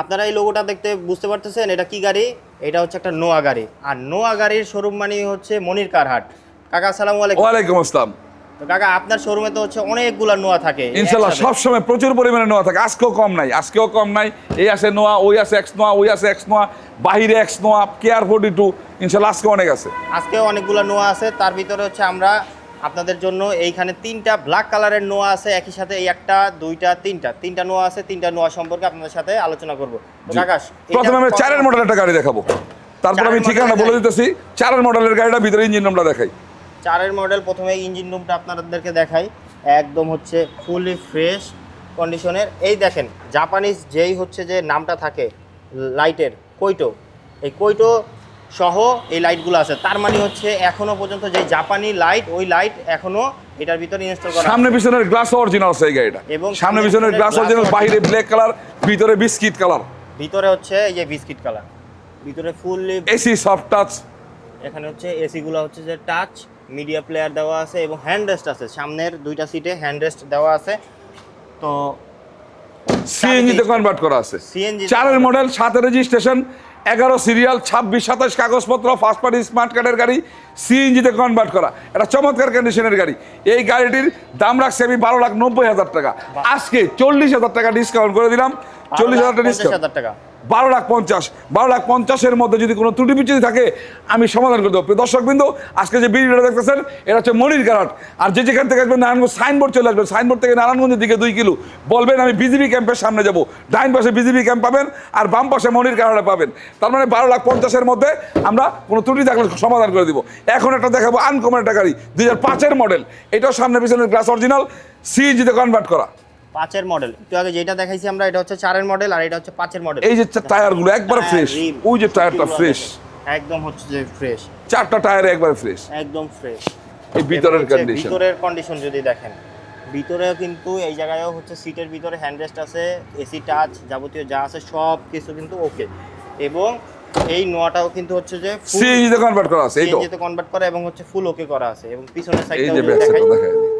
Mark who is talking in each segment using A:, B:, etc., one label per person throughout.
A: আপনারা এই লোগোটা দেখতে বুঝতে পারতেছেন এটা কি গাড়ি? এটা হচ্ছে একটা নোয়া গাড়ি। আর নোয়া গাড়ির শোরুম মানে হচ্ছে মনির কারহাট কাকা আসসালামু আলাইকুম।
B: ওয়ালাইকুম আসসালাম।
A: তো কাকা আপনার শোরুমে তো হচ্ছে অনেকগুলা নোয়া থাকে।
B: ইনশাল্লাহ
A: একসাথে।
B: সবসময় প্রচুর পরিমাণে নোয়া থাকে। আজকেও কম নাই আজকেও কম নাই। এই আছে নোয়া ওই আছে এক্স নোয়া ওই আছে এক্স নোয়া বাহিরে এক্স নোয়া কেয়ার ফোর্টি টু ইনশাল্লাহ আজকে অনেক আছে।
A: আজকেও অনেকগুলো নোয়া আছে। তার ভিতরে হচ্ছে আমরা আপনাদের জন্য এইখানে তিনটা ব্ল্যাক কালারের নোয়া আছে একই সাথে এই একটা দুইটা তিনটা। তিনটা নোয়া আছে তিনটা নোয়া সম্পর্কে আপনাদের সাথে আলোচনা করব। আকাশ
B: প্রথমে আমরা চারের মডেল একটা গাড়ি দেখাবো। তারপর আমি ঠিকানা বলে দিতেছি। চারের মডেলের গাড়িটা ভিতরে ইঞ্জিন নামটা দেখাই।
A: চারের মডেল প্রথমে ইঞ্জিন রুমটা আপনাদেরকে দেখাই। একদম হচ্ছে ফুলি ফ্রেশ কন্ডিশনের এই দেখেন জাপানিজ যেই হচ্ছে যে নামটা থাকে লাইটের কৈটো এই কৈটো সহ এই লাইটগুলো আছে। তার মানে হচ্ছে এখনও পর্যন্ত যে জাপানি লাইট ওই লাইট এখনও এটার ভিতরে ইনস্টল করা
B: সামনে পিছনের গ্লাস অরিজিনাল আছে এই গাড়িটা।
A: এবং
B: সামনে পিছনের গ্লাস অরিজিনাল বাইরে ব্ল্যাক কালার ভিতরে বিস্কিট কালার
A: ভিতরে হচ্ছে এই যে বিস্কিট কালার ভিতরে ফুললি
B: এসি সফট টাচ
A: এখানে হচ্ছে এসিগুলো হচ্ছে যে টাচ মিডিয়া প্লেয়ার দেওয়া আছে এবং হ্যান্ড রেস্ট আছে। সামনের দুইটা সিটে হ্যান্ড রেস্ট দেওয়া আছে। তো
B: সিএনজি তে কনভার্ট করা আছে।
A: তে
B: চারের মডেল সাতের রেজিস্ট্রেশন এগারো সিরিয়াল ছাব্বিশ সাতাশ কাগজপত্র ফার্স্ট পার্টি স্মার্ট কার্ডের গাড়ি সিএনজিতে কনভার্ট করা। এটা চমৎকার কন্ডিশনের গাড়ি। এই গাড়িটির দাম রাখছি আমি বারো লাখ নব্বই হাজার টাকা। আজকে চল্লিশ হাজার টাকা ডিসকাউন্ট করে দিলাম। চল্লিশ হাজার টাকা ডিসকাউন্ট
A: হাজার টাকা।
B: বারো লাখ পঞ্চাশ, বারো লাখ পঞ্চাশের মধ্যে যদি কোনো ত্রুটি বিচ্যুতি থাকে, আমি সমাধান করে দেবো। দর্শক বিন্দু আজকে যে ভিডিওটা দেখতেছেন, এটা হচ্ছে মনির কারাট। আর যে যেখান থেকে আসবেন, নারায়ণগঞ্জ সাইনবোর্ড চলে আসবেন। সাইনবোর্ড থেকে নারায়ণগঞ্জের দিকে দুই কিলো। বলবেন, আমি বিজিবি ক্যাম্পের সামনে যাব। ডাইন পাশে বিজিবি ক্যাম্প পাবেন, আর বাম পাশে মনির কারাটে পাবেন। তার মানে বারো লাখ পঞ্চাশের মধ্যে আমরা কোনো ত্রুটি থাকলে সমাধান করে দিব। এখন একটা দেখাবো আনকমন একটা গাড়ি, দুই হাজার পাঁচের মডেল। এটাও সামনে পিছনের গ্লাস অরিজিনাল সিএনজিতে কনভার্ট করা।
A: পাঁচের মডেল একটু আগে যেটা দেখাইছি আমরা এটা হচ্ছে চারের মডেল আর এটা হচ্ছে পাঁচের মডেল
B: এই যে টায়ারগুলো একবারে ফ্রেশ ওই যে টায়ারটা ফ্রেশ
A: একদম হচ্ছে যে ফ্রেশ
B: চারটা টায়ার একবারে ফ্রেশ
A: একদম ফ্রেশ
B: এই ভিতরের কন্ডিশন
A: ভিতরের কন্ডিশন যদি দেখেন ভিতরেও কিন্তু এই জায়গায়ও হচ্ছে সিটের ভিতরে হ্যান্ডরেস্ট আছে এসি টাচ যাবতীয় যা আছে সব কিছু কিন্তু ওকে এবং এই নোয়াটাও কিন্তু হচ্ছে যে
B: সিএনজি তে কনভার্ট করা আছে এই তো।
A: সিএনজিতে কনভার্ট করা এবং হচ্ছে ফুল ওকে করা আছে। এবং পিছনের সাইডটাও দেখাই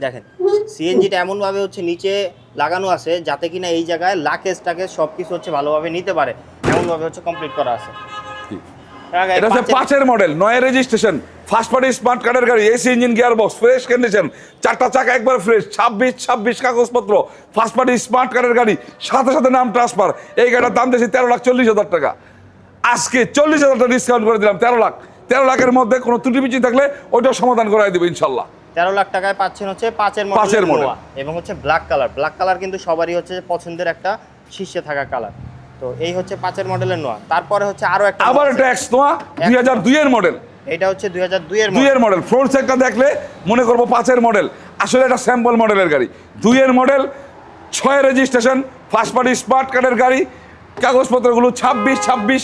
A: দেখেন সিএনজিটা এমনভাবে হচ্ছে নিচে লাগানো আছে যাতে কিনা এই জায়গায় লাকেজ টাকেজ সব কিছু হচ্ছে ভালোভাবে নিতে পারে এমনভাবে হচ্ছে কমপ্লিট করা আছে। আগে
B: এটা হচ্ছে
A: পাঁচের-
B: মডেল নয় রেজিস্ট্রেশন ফার্স্ট পার্টি স্মার্ট কার্ডের গাড়ি AC engine gear box fresh condition চারটা চাকা একবার ফ্রেশ ছাব্বিশ ছাব্বিশ কাগজপত্র ফার্স্ট পার্টি স্মার্ট কার্ডের গাড়ি সাথে সাথে নাম ট্রান্সফার এই গাড়ির দাম দিয়েছি তেরো লাখ চল্লিশ হাজার টাকা। আজকে চল্লিশ হাজার টাকা ডিসকাউন্ট করে দিলাম তেরো লাখ। তেরো লাখের মধ্যে কোনো ত্রুটি বিচি থাকলে ওইটাও সমাধান করাই দেবো ইনশাল্লাহ।
A: তেরো লাখ টাকায় পাচ্ছেন হচ্ছে পাঁচের
B: পাঁচের
A: মডেল। এবং হচ্ছে ব্ল্যাক কালার ব্ল্যাক কালার কিন্তু সবারই হচ্ছে পছন্দের একটা শীর্ষে থাকা কালার তো এই হচ্ছে পাঁচের মডেলের নোয়া তারপরে হচ্ছে আরও একটা
B: আবার একটা এক্স নোয়া দুই হাজার দুইয়ের মডেল
A: এটা হচ্ছে দুই হাজার দুইয়ের
B: দুইয়ের মডেল ফ্রন্ট সাইডটা দেখলে মনে করব পাঁচের মডেল আসলে এটা স্যাম্পল মডেলের গাড়ি। দুইয়ের মডেল ছয় রেজিস্ট্রেশন ফার্স্ট পার্টি স্মার্ট কার্ডের গাড়ি কাগজপত্রগুলো ছাব্বিশ ছাব্বিশ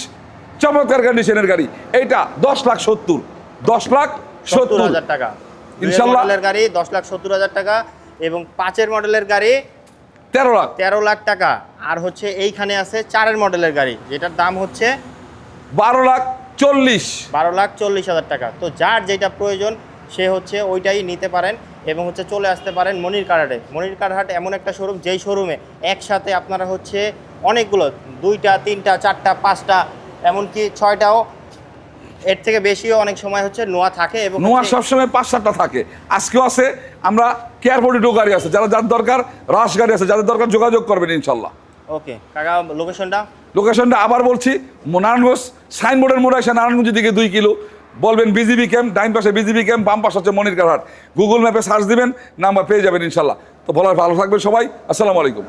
B: চমৎকার কন্ডিশনের গাড়ি। এইটা দশ লাখ সত্তর। দশ লাখ
A: সত্তর হাজার টাকা।
B: ইনশাল্লাহ।
A: মডেলের গাড়ি দশ লাখ সত্তর হাজার টাকা এবং পাঁচের মডেলের গাড়ি
B: তেরো লাখ।
A: তেরো লাখ টাকা। আর হচ্ছে এইখানে আছে চারের মডেলের গাড়ি যেটার দাম হচ্ছে
B: বারো লাখ চল্লিশ।
A: বারো লাখ চল্লিশ হাজার টাকা। তো যার যেটা প্রয়োজন সে হচ্ছে ওইটাই নিতে পারেন এবং হচ্ছে চলে আসতে পারেন মনির কারহাটে মনির কারহাট এমন একটা শোরুম যেই শোরুমে একসাথে আপনারা হচ্ছে অনেকগুলো দুইটা তিনটা চারটা পাঁচটা এমনকি ছয়টাও এর থেকে বেশিও অনেক সময় হচ্ছে নোয়া থাকে এবং
B: নোয়া সবসময় পাঁচ সাতটা থাকে। আজকেও আছে আমরা কেয়ার ফোর্টি গাড়ি আছে যারা যার দরকার রাশ গাড়ি আছে যাদের দরকার যোগাযোগ করবেন ইনশাল্লাহ
A: ওকে কাকা লোকেশনটা
B: লোকেশনটা আবার বলছি নারায়ণগঞ্জ সাইনবোর্ডের মোড় এসে নারায়ণগঞ্জ দিকে দুই কিলো। বলবেন বিজিবি ক্যাম্প ডাইন পাশে বিজিবি ক্যাম্প বাম পাশে হচ্ছে মনির কারহাট গুগল ম্যাপে সার্চ দিবেন নাম্বার পেয়ে যাবেন ইনশাল্লাহ তো বলার ভালো থাকবেন সবাই আসসালামু আলাইকুম।